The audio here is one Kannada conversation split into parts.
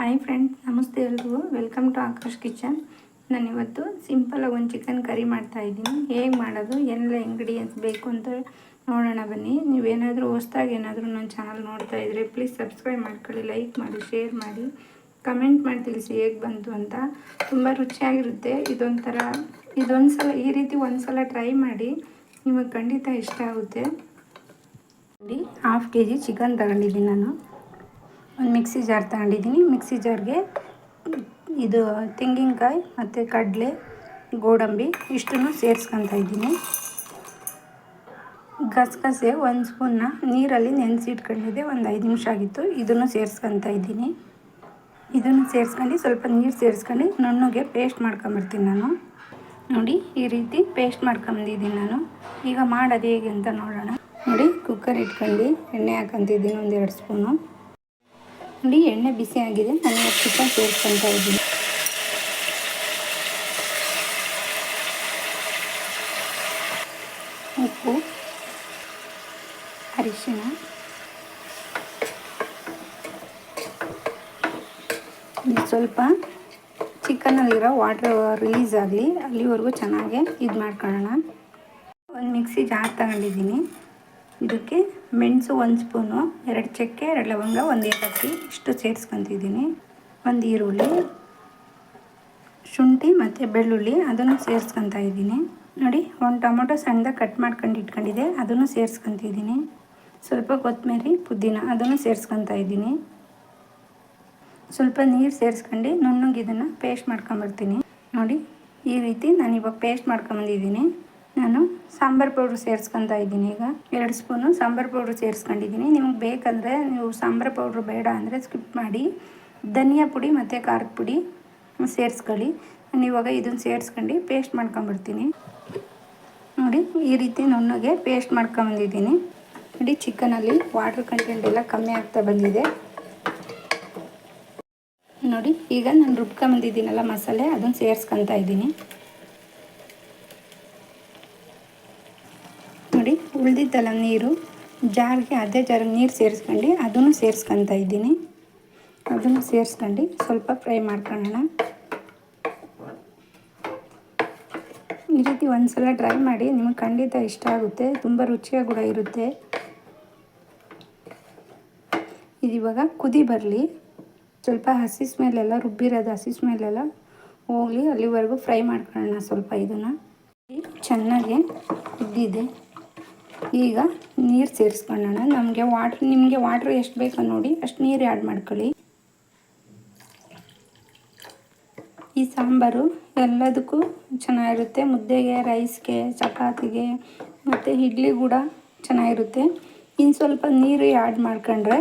ಹಾಯ್ ಫ್ರೆಂಡ್ಸ್, ನಮಸ್ತೆ ಎಲ್ರಿಗೂ. Welcome to Aakash kitchen. ನಾನಿವತ್ತು ಸಿಂಪಲಾಗಿ ಒಂದು ಚಿಕನ್ ಕರಿ ಮಾಡ್ತಾ ಇದ್ದೀನಿ. ಹೇಗೆ ಮಾಡೋದು ಏನೆಲ್ಲ ಇಂಗ್ರೀಡಿಯೆಂಟ್ಸ್ ಬೇಕು ಅಂತ ನೋಡೋಣ ಬನ್ನಿ. ನೀವೇನಾದರೂ ಹೊಸ್ದಾಗಿ ಏನಾದರೂ ನನ್ನ ಚಾನಲ್ ನೋಡ್ತಾ ಇದ್ದರೆ ಪ್ಲೀಸ್ ಸಬ್ಸ್ಕ್ರೈಬ್ ಮಾಡ್ಕೊಳ್ಳಿ ಲೈಕ್ ಮಾಡಿ ಶೇರ್ ಮಾಡಿ. ಕಮೆಂಟ್ ಮಾಡಿ ತಿಳಿಸಿ ಹೇಗೆ ಬಂತು ಅಂತ. ತುಂಬ ರುಚಿಯಾಗಿರುತ್ತೆ. ಇದೊಂಥರ ಇದೊಂದು ಸಲ ಈ ರೀತಿ ಒಂದು ಸಲ ಟ್ರೈ ಮಾಡಿ ನಿಮಗೆ ಖಂಡಿತ ಇಷ್ಟ ಆಗುತ್ತೆ. ಹಾಫ್ ಕೆ ಜಿ ಚಿಕನ್ ತಗೊಂಡಿದ್ದೀನಿ ನಾನು. ಒಂದು ಮಿಕ್ಸಿ ಜಾರ್ ತಗೊಂಡಿದ್ದೀನಿ. ಮಿಕ್ಸಿ ಜಾರ್ಗೆ ಇದು ತೆಂಗಿನಕಾಯಿ ಮತ್ತು ಕಡಲೆ, ಗೋಡಂಬಿ ಇಷ್ಟನ್ನು ಸೇರಿಸ್ಕೊತಾ ಇದ್ದೀನಿ. ಗಸಗಸೆ ಒಂದು ಸ್ಪೂನ್ನ ನೀರಲ್ಲಿ ನೆನೆಸಿಟ್ಕೊಂಡಿದ್ದೆ. ಒಂದು ಐದು ನಿಮಿಷ ಆಗಿತ್ತು. ಇದನ್ನು ಸೇರಿಸ್ಕೊತಾ ಇದ್ದೀನಿ. ಇದನ್ನು ಸೇರಿಸ್ಕೊಂಡು ಸ್ವಲ್ಪ ನೀರು ಸೇರಿಸ್ಕೊಂಡು ನುಣ್ಣಗೆ ಪೇಸ್ಟ್ ಮಾಡ್ಕೊಂಬರ್ತೀನಿ ನಾನು. ನೋಡಿ, ಈ ರೀತಿ ಪೇಸ್ಟ್ ಮಾಡ್ಕೊಂಬಂದಿದ್ದೀನಿ ನಾನು. ಈಗ ಮಾಡೋದು ಹೇಗೆ ಅಂತ ನೋಡೋಣ. ನೋಡಿ ಕುಕ್ಕರ್ ಇಟ್ಕೊಂಡು ಎಣ್ಣೆ ಹಾಕೊಂತಿದ್ದೀನಿ ಒಂದು ಎರಡು ಸ್ಪೂನು. ನೋಡಿ, ಎಣ್ಣೆ ಬಿಸಿ ಆಗಿದೆ. ನಾನು ಚಿಕನ್ ಸೇರಿಸ್ಕೊತಾ ಇದ್ದೀನಿ. ಉಪ್ಪು ಅರಿಶಿನ ಸ್ವಲ್ಪ ಚಿಕನಲ್ಲಿರೋ ವಾಟರ್ ರಿಲೀಸ್ ಆಗಲಿ, ಅಲ್ಲಿವರೆಗೂ ಚೆನ್ನಾಗಿ ಇದು ಮಾಡ್ಕೊಳ್ಳೋಣ. ಒಂದು ಮಿಕ್ಸಿ ಜಾರ್ ತಗೊಂಡಿದ್ದೀನಿ. ಇದಕ್ಕೆ ಮೆಣಸು ಒಂದು ಸ್ಪೂನು, ಎರಡು ಚಕ್ಕೆ, ಎರಡು ಲವಂಗ, ಒಂದು ಏಲಕ್ಕಿ, ಇಷ್ಟು ಸೇರಿಸ್ಕೊತಿದ್ದೀನಿ. ಒಂದು ಈರುಳ್ಳಿ, ಶುಂಠಿ ಮತ್ತು ಬೆಳ್ಳುಳ್ಳಿ ಅದನ್ನು ಸೇರಿಸ್ಕೊತಾ ಇದ್ದೀನಿ. ನೋಡಿ, ಒಂದು ಟೊಮೊಟೊ ಸಣ್ಣದಾಗ ಕಟ್ ಮಾಡ್ಕೊಂಡು ಇಟ್ಕೊಂಡಿದ್ದೆ, ಅದನ್ನು ಸೇರಿಸ್ಕೊತಿದ್ದೀನಿ. ಸ್ವಲ್ಪ ಕೊತ್ತಂಬರಿ ಪುದೀನ ಅದನ್ನು ಸೇರಿಸ್ಕೊತಾ ಇದ್ದೀನಿ. ಸ್ವಲ್ಪ ನೀರು ಸೇರಿಸ್ಕೊಂಡು ನುಣ್ಣಗೆ ಇದನ್ನು ಪೇಸ್ಟ್ ಮಾಡ್ಕೊಂಬರ್ತೀನಿ. ನೋಡಿ, ಈ ರೀತಿ ನಾನು ಇವಾಗ ಪೇಸ್ಟ್ ಮಾಡ್ಕೊಂಬಂದಿದ್ದೀನಿ. ನಾನು ಸಾಂಬಾರು ಪೌಡ್ರ್ ಸೇರಿಸ್ಕೊತಾ ಇದ್ದೀನಿ ಈಗ. ಎರಡು ಸ್ಪೂನು ಸಾಂಬಾರು ಪೌಡ್ರ್ ಸೇರಿಸ್ಕೊಂಡಿದ್ದೀನಿ. ನಿಮಗೆ ಬೇಕಂದರೆ ನೀವು ಸಾಂಬಾರು ಪೌಡ್ರ್ ಬೇಡ ಅಂದರೆ ಸ್ಕಿಪ್ ಮಾಡಿ. ಧನಿಯಾ ಪುಡಿ ಮತ್ತು ಖಾರದ ಪುಡಿ ಸೇರಿಸ್ಕೊಳ್ಳಿ. ನಾನು ಇವಾಗ ಇದನ್ನು ಸೇರಿಸ್ಕೊಂಡು ಪೇಸ್ಟ್ ಮಾಡ್ಕೊಂಬಿಡ್ತೀನಿ. ನೋಡಿ, ಈ ರೀತಿ ನುಣ್ಣಗೆ ಪೇಸ್ಟ್ ಮಾಡ್ಕೊಂಬಂದಿದ್ದೀನಿ. ನೋಡಿ, ಚಿಕನಲ್ಲಿ ವಾಟರ್ ಕಂಟೆಂಟ್ ಎಲ್ಲ ಕಮ್ಮಿ ಆಗ್ತಾ ಬಂದಿದೆ. ನೋಡಿ, ಈಗ ನಾನು ರುಬ್ಕೊಂಬಂದಿದ್ದೀನಲ್ಲ ಮಸಾಲೆ, ಅದನ್ನು ಸೇರಿಸ್ಕೊತಾ ಇದ್ದೀನಿ. ನೋಡಿ ಉಳ್ದಿದ್ದಲ್ಲ ನೀರು, ಜಾರ್ಗೆ ಅದೇ ಜಾರಿಗೆ ನೀರು ಸೇರಿಸ್ಕೊಂಡು ಅದನ್ನು ಸೇರಿಸ್ಕೊತಾ ಇದ್ದೀನಿ. ಅದನ್ನು ಸೇರಿಸ್ಕೊಂಡು ಸ್ವಲ್ಪ ಫ್ರೈ ಮಾಡ್ಕೊಳ್ಳೋಣ. ಈ ರೀತಿ ಒಂದು ಸಲ ಟ್ರೈ ಮಾಡಿ, ನಿಮಗೆ ಖಂಡಿತ ಇಷ್ಟ ಆಗುತ್ತೆ, ತುಂಬ ರುಚಿಯಾಗಿ ಕೂಡ ಇರುತ್ತೆ. ಇದು ಇವಾಗ ಕುದಿ ಬರಲಿ. ಸ್ವಲ್ಪ ಹಸಿ ಸ್ಮೆಲ್ಲೆಲ್ಲ, ರುಬ್ಬಿರೋದು ಹಸಿ ಸ್ಮೆಲ್ಲೆಲ್ಲ ಹೋಗಲಿ, ಅಲ್ಲಿವರೆಗೂ ಫ್ರೈ ಮಾಡ್ಕೊಳ್ಳೋಣ ಸ್ವಲ್ಪ ಇದನ್ನು. ಚೆನ್ನಾಗಿ ಕುದ್ದಿದೆ ಈಗ ನೀರು ಸೇರಿಸ್ಕೊಳ್ಳೋಣ. ನಮಗೆ ವಾಟ್ರ್ ನಿಮಗೆ ವಾಟ್ರ್ ಎಷ್ಟು ಬೇಕೋ ನೋಡಿ, ಅಷ್ಟು ನೀರು ಆ್ಯಡ್ ಮಾಡ್ಕೊಳ್ಳಿ. ಈ ಸಾಂಬಾರು ಎಲ್ಲದಕ್ಕೂ ಚೆನ್ನಾಗಿರುತ್ತೆ. ಮುದ್ದೆಗೆ ರೈಸ್ಗೆ ಚಪಾತಿಗೆ, ಮತ್ತು ಇಡ್ಲಿ ಕೂಡ ಚೆನ್ನಾಗಿರುತ್ತೆ. ಇನ್ನು ಸ್ವಲ್ಪ ನೀರು ಆ್ಯಡ್ ಮಾಡ್ಕೊಂಡ್ರೆ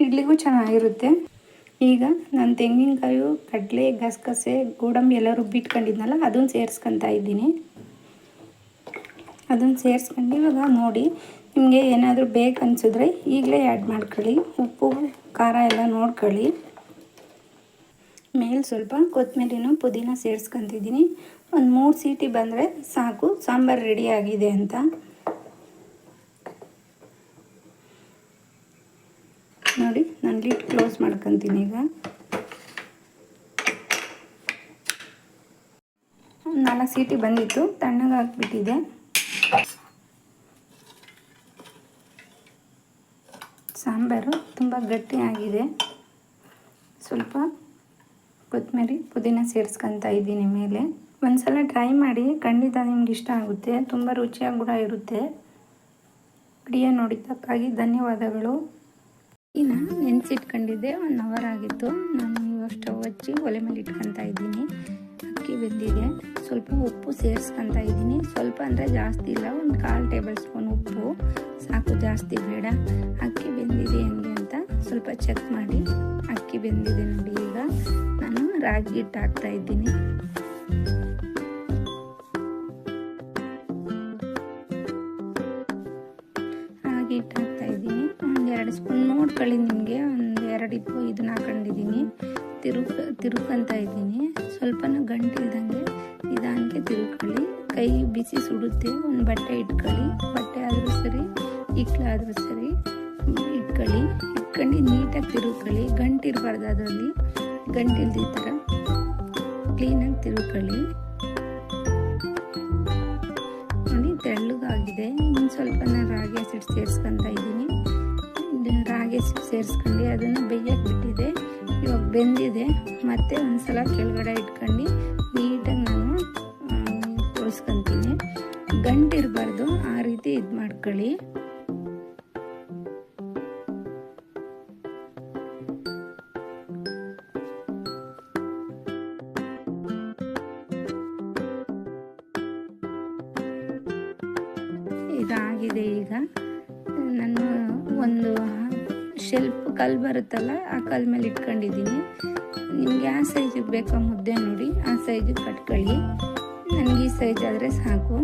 ಇಡ್ಲಿಗೂ ಚೆನ್ನಾಗಿರುತ್ತೆ. ಈಗ ನಾನು ತೆಂಗಿನಕಾಯಿ, ಕಡಲೆ, ಗಸಗಸೆ, ಗೋಡಂಬಿ ಎಲ್ಲ ರುಬ್ಬಿಟ್ಕೊಂಡಿದ್ನಲ್ಲ ಅದನ್ನು ಸೇರಿಸ್ಕೊತಾ ಇದ್ದೀನಿ. ಅದನ್ನು ಸೇರಿಸ್ಕೊಂಡು ಇವಾಗ ನೋಡಿ, ನಿಮಗೆ ಏನಾದರೂ ಬೇಕು ಅನಿಸಿದ್ರೆ ಈಗಲೇ ಆ್ಯಡ್ ಮಾಡ್ಕೊಳ್ಳಿ. ಉಪ್ಪು, ಖಾರ ಎಲ್ಲ ನೋಡ್ಕೊಳ್ಳಿ. ಮೇಲೆ ಸ್ವಲ್ಪ ಕೊತ್ತಂಬರಿನೂ ಪುದೀನ ಸೇರಿಸ್ಕೊತಿದ್ದೀನಿ. ಒಂದು ಮೂರು ಸೀಟಿ ಬಂದರೆ ಸಾಕು, ಸಾಂಬಾರು ರೆಡಿ ಆಗಿದೆ ಅಂತ. ನೋಡಿ, ನಾನು ಲಿಟ್ ಕ್ಲೋಸ್ ಮಾಡ್ಕೊತೀನಿ ಈಗ. ನಾಲ್ಕು ಸೀಟಿ ಬಂದಿತ್ತು ತಣ್ಣಗೆ ಸಾಂಬಾರು ತುಂಬ ಗಟ್ಟಿಯಾಗಿದೆ. ಸ್ವಲ್ಪ ಕೊತ್ತಂಬರಿ ಪುದೀನ ಸೇರಿಸ್ಕೊತಾ ಇದ್ದೀನಿ ಮೇಲೆ. ಒಂದು ಸಲ ಟ್ರೈ ಮಾಡಿ, ಖಂಡಿತ ನಿಮ್ಗೆ ಇಷ್ಟ ಆಗುತ್ತೆ. ತುಂಬ ರುಚಿಯಾಗಿ ಕೂಡ ಇರುತ್ತೆ. ವಿಡಿಯೋ ನೋಡಿದ್ದಕ್ಕಾಗಿ ಧನ್ಯವಾದಗಳು. ಇನ್ನು ನೆನೆಸಿಟ್ಕೊಂಡಿದ್ದೆ, ಒನ್ ಅವರ್ ಆಗಿತ್ತು. ನಾನು ಇವಾಗ ಸ್ಟವ್ ಹಚ್ಚಿ ಒಲೆ ಮೇಲೆ ಇಟ್ಕೊತಾ ಇದ್ದೀನಿ. ಅಕ್ಕಿ ಬೆಂದಿದೆ. ಸ್ವಲ್ಪ ಉಪ್ಪು ಸೇರಿಸ್ಕೊತಾ ಇದ್ದೀನಿ. ಸ್ವಲ್ಪ ಅಂದರೆ ಜಾಸ್ತಿ ಇಲ್ಲ. ಒಂದು ಕಾಲು ಟೇಬಲ್ ಸ್ಪೂನ್ ಉಪ್ಪು. ಸಾಕು, ಜಾಸ್ತಿ ಬೇಡ. ಅಕ್ಕಿ ಬೆಂದಿದೆ ಹೆಂಗೆ ಅಂತ ಸ್ವಲ್ಪ ಚೆಕ್ ಮಾಡಿ. ಅಕ್ಕಿ ಬೆಂದಿದೆ ನೋಡಿ ಈಗ. ನಾನು ರಾಗಿ ಹಿಟ್ಟು ಹಾಕ್ತಾ ಇದ್ದೀನಿ. ರಾಗಿ ಹಿಟ್ಟು ಹಾಕ್ತಾ ಇದ್ದೀನಿ. ಒಂದು ಎರಡು ಸ್ಪೂನ್ ನೋಡ್ಕೊಳ್ಳಿ ನಿಮಗೆ. ಒಂದು ಎರಡು ಇಪ್ಪು ಇದನ್ನ ಹಾಕೊಂಡಿದ್ದೀನಿ. ತಿರುಗ ತಿರುಗ್ಕೊಂತ ಇದ್ದೀನಿ. ಸ್ವಲ್ಪನೂ ಗಂಟಿಲ್ದಂಗೆ ನಿಧಾನಕ್ಕೆ ತಿರುಗ್ಕೊಳ್ಳಿ. ಕೈ ಬಿಸಿ ಸುಡುತ್ತೆ, ಒಂದು ಬಟ್ಟೆ ಇಟ್ಕೊಳ್ಳಿ. ಬಟ್ಟೆ ಆದರೂ ಸರಿ ಇಕ್ಕಲಾದರೂ ಸರಿ, ಇಟ್ಕೊಳ್ಳಿ. ಇಟ್ಕೊಂಡು ನೀಟಾಗಿ ತಿರುಗ್ಕೊಳ್ಳಿ. ಗಂಟಿರಬಾರ್ದು ಅದರಲ್ಲಿ. ಗಂಟು ಥರ ಕ್ಲೀನಾಗಿ ತಿರುಗ್ಕೊಳ್ಳಿ. ನೋಡಿ, ತೆಳ್ಳಗಾಗಿದೆ. ಇನ್ನು ಸ್ವಲ್ಪ ನಾನು ರಾಗಿ ಹಸಿಟ್ಟು ಸೇರಿಸ್ಕೊತ ಇದ್ದೀನಿ. ಇದು ರಾಗಿ ಹಸಿಟ್ಟು ಸೇರಿಸ್ಕೊಂಡು ಅದನ್ನು ಬೇಯಕ್ಕೆ ಬಿಟ್ಟಿದೆ ಇವಾಗ ಬೆಂದಿದೆ, ಮತ್ತೆ ಒಂದ್ಸಲ ಕೆಳಗಡೆ ಇಟ್ಕೊಂಡು ನೀಟಾಗಿ ನಾನು ತೋರಿಸ್ಕೊತೀನಿ ಗಂಟಿರಬಾರ್ದು, ಆ ರೀತಿ ಇದು ಮಾಡ್ಕೊಳ್ಳಿ. ಇದಾಗಿದೆ ಈಗ. ನಾನು ಒಂದು ಶೆಲ್ಫ್ ಕಲ್ ಬರುತ್ತಲ್ಲ, ಆ ಕಲ್ ಮೇಲೆ ಇಟ್ಕೊಂಡಿದ್ದೀನಿ. ನಿಮಗೆ ಆ ಸೈಜಿಗೆ ಬೇಕಾ ಮುದ್ದೆ ನೋಡಿ, ಆ ಸೈಜಿಗೆ ಕಟ್ಕೊಳ್ಳಿ. ನನಗೆ ಈ ಸೈಜ್ ಆದರೆ ಸಾಕು.